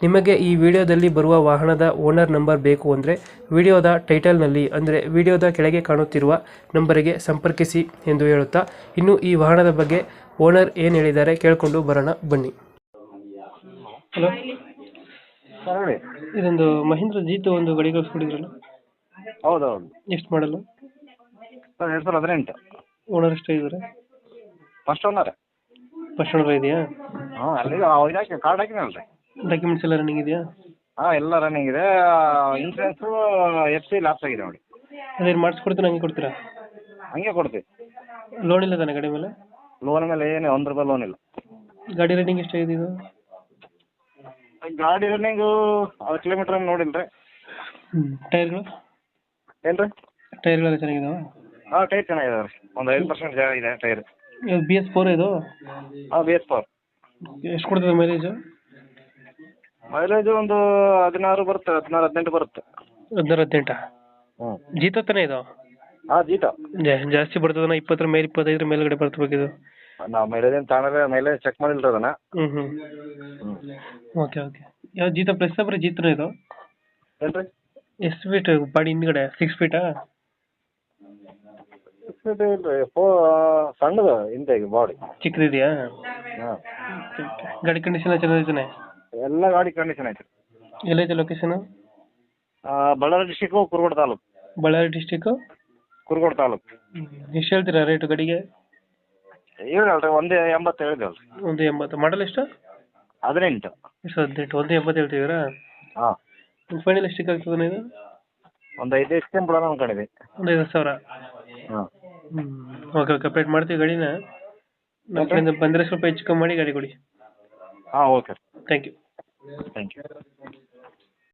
ನಿಮಗೆ ಈ ವಿಡಿಯೋದಲ್ಲಿ ಬರುವ ವಾಹನದ ಓನರ್ ನಂಬರ್ ಬೇಕು ಅಂದರೆ ವಿಡಿಯೋದ ಟೈಟಲ್ನಲ್ಲಿ ಅಂದರೆ ವಿಡಿಯೋದ ಕೆಳಗೆ ಕಾಣುತ್ತಿರುವ ನಂಬರಿಗೆ ಸಂಪರ್ಕಿಸಿ ಎಂದು ಹೇಳುತ್ತಾ ಇನ್ನು ಈ ವಾಹನದ ಬಗ್ಗೆ ಓನರ್ ಏನು ಹೇಳಿದ್ದಾರೆ ಕೇಳಿಕೊಂಡು ಬರೋಣ ಬನ್ನಿ. ಹಲೋ. ಸರ್ ಹೇಳಿ ಇದೊಂದು ಮಹೇಂದ್ರ ಜೀತು ಒಂದು ಗಾಡಿ ಕಳಿಸ್ಕೊಡಿದ್ರಲ್ಲ? ಹೌದೌದು. ಎಷ್ಟು ಮಾಡಲ್ಲ ಸರ್ ಎರಡು ಸಾವಿರದ ಹದಿನೆಂಟು. ಓನರ್ ಎಷ್ಟು ಇದ್ದಾರೆ ಫಸ್ಟ್ ಓನರ್ ಫಸ್ಟ್ ಓನರ್ ಇದೆಯಾ? ಹಾಂ ಅಲ್ಲಿ ಇದು ಹಾಕಿ ಕಾರ್ಡ್ ಹಾಕಿನಲ್ರಿ ಡಾಕ್ಯುಮೆಂಟ್ಸ್ ಎಲ್ಲ ರನ್ನಿಂಗ್ ಇದೆಯಾ? ಹಾಂ ಎಲ್ಲ ರನ್ನಿಂಗ್ ಇದೆ. ಇನ್ಸೂರೆನ್ಸು ಎಫ್ ಸಿ ಲಾಸ್ ಆಗಿದೆ ನೋಡಿ. ಅದೇನು ಮಾಡಿಸ್ಕೊಡ್ತೀನಿ ಹಂಗೆ ಕೊಡ್ತೀರಾ? ಹಂಗೆ ಕೊಡ್ತೀವಿ. ಲೋನ್ ಇಲ್ಲ ತಾನೆ ಗಾಡಿ ಮೇಲೆ? ಲೋನ್ ಮೇಲೆ ಏನು ಒಂದು ರೂಪಾಯಿ ಲೋನ್ ಇಲ್ಲ. ಗಾಡಿ ರನ್ನಿಂಗ್ ಎಷ್ಟಾಗಿದೆ ಇದು? ಗಾಡಿ ರನ್ನಿಂಗು ಅದು ಕಿಲೋಮೀಟ್ರ್ ನೋಡಿಲ್ಲ ರೀ ಟೈರ್ಗಳು? ಏನು ರೀ ಟೈರ್ಗಳೆಲ್ಲ ಚೆನ್ನಾಗಿದೆ ಹಾಂ ಟೈರ್ ಚೆನ್ನಾಗಿದೆ ರೀ. ಒಂದು ಐದು ಪರ್ಸೆಂಟ್ ಇದೆ ಟೈರ್. ಇದು ಬಿ ಎಸ್ ಫೋರ್ ಇದು? ಹಾಂ ಬಿ ಎಸ್ ಫೋರ್ ಎಷ್ಟು ಕೊಡ್ತದೆ ಮೈಲೇಜು ಮೈಲೇಜು ಒಂದು ಹದಿನಾರು ಬರುತ್ತೆ ಹದಿನಾರು ಹದಿನೆಂಟು ಬರುತ್ತೆ. ಹದಿನಾರು ಹದಿನೆಂಟ? ಹ್ಞೂ ಜೀತ ತಾನೇ ಇದು? ಹಾ ಜೀತ. ಜಾ- ಜಾಸ್ತಿ ಬರ್ತದನ? ಇಪ್ಪತ್ತರ ಮೇಲೆ ಇಪ್ಪತ್ತೈದರ ಮೇಲ್ಗಡೆ ಬರ್ತಬೇಕಿದು? ನಾವು ಮೈಲೇಜ್ ಏನು ತಗೊಂಡ್ರೆ ಮೈಲೇಜ್ ಚೆಕ್ ಮಾಡಿಲ್ಲ ಅದನ್ನ. ಹ್ಮ್ ಹ್ಮ್. ಹ್ಞೂ ಹ್ಞೂ ಓಕೆ ಓಕೆ. ಯಾವ ಜೀತ ಪ್ಲಸ್ ಬರೀ ಜೀತನ ಇದು? ಏನು ರೀ ಎಷ್ಟು ಫೀಟ್ ಬಾಡಿ ಹಿಂದ್ಗಡೆ? ಸಿಕ್ಸ್ ಫೀಟಾ ಇಲ್ರಿ. ಫೋ ಸಣ್ಣದು ಹಿಂದೆ ಬಾಡಿ ಚಿಕ್ಕದಿದೆಯಾ? ಹಾಂ. ಗಾಡಿ ಕಂಡೀಷನ್ ಚೆನ್ನಾಗಿದ್ದಾನೆ? ಎಲ್ಲ ಗಾಡಿ ಕಂಡೀಷನ್ ಐತೆ ಎಲ್ಲೈತೆ location Bellary district Kurugod taluk. Bellary district Kurugod taluk. ಎಷ್ಟು ಹೇಳ್ತೀರಾ ರೇಟು ಗಾಡಿಗೆ? ಹೇಳಿದಲ್ರಿ ಒಂದೇ ಎಂಬತ್ತು ಹೇಳಿದಲ್ರಿ ಒಂದು ಎಂಬತ್ತು. ಮಾಡಲ್ ಎಷ್ಟು? ಹದಿನೆಂಟು. ಎಷ್ಟು ಹದಿನೆಂಟು? ಒಂದು ಎಂಬತ್ತು ಹೇಳ್ತೀರಾ ಹಾಂ. ಫೈನಲ್ ಎಷ್ಟಕ್ಕೆ ಆಗ್ತದೆ ಇದು? ಒಂದು ಐದು ಎಷ್ಟು ಬಿಡೋಣ ಅನ್ಕೊಂಡಿದ್ದೆ ಒಂದು ಐದು ಸಾವಿರ? ಹಾಂ. ಹ್ಞೂ ಓಕೆ ಓಕೆ ಅಪ್ಡೇಟ್ ಮಾಡ್ತೀವಿ ಗಾಡಿನ. ನಮ್ಮ ಕಡೆಯಿಂದ ಬಂದರೆ ಸ್ವಲ್ಪ ಹೆಚ್ಚು ಕಮ್ಮಿ ಮಾಡಿ ಗಾಡಿ ಕೊಡಿ. ಹಾಂ okay. Thank you thank you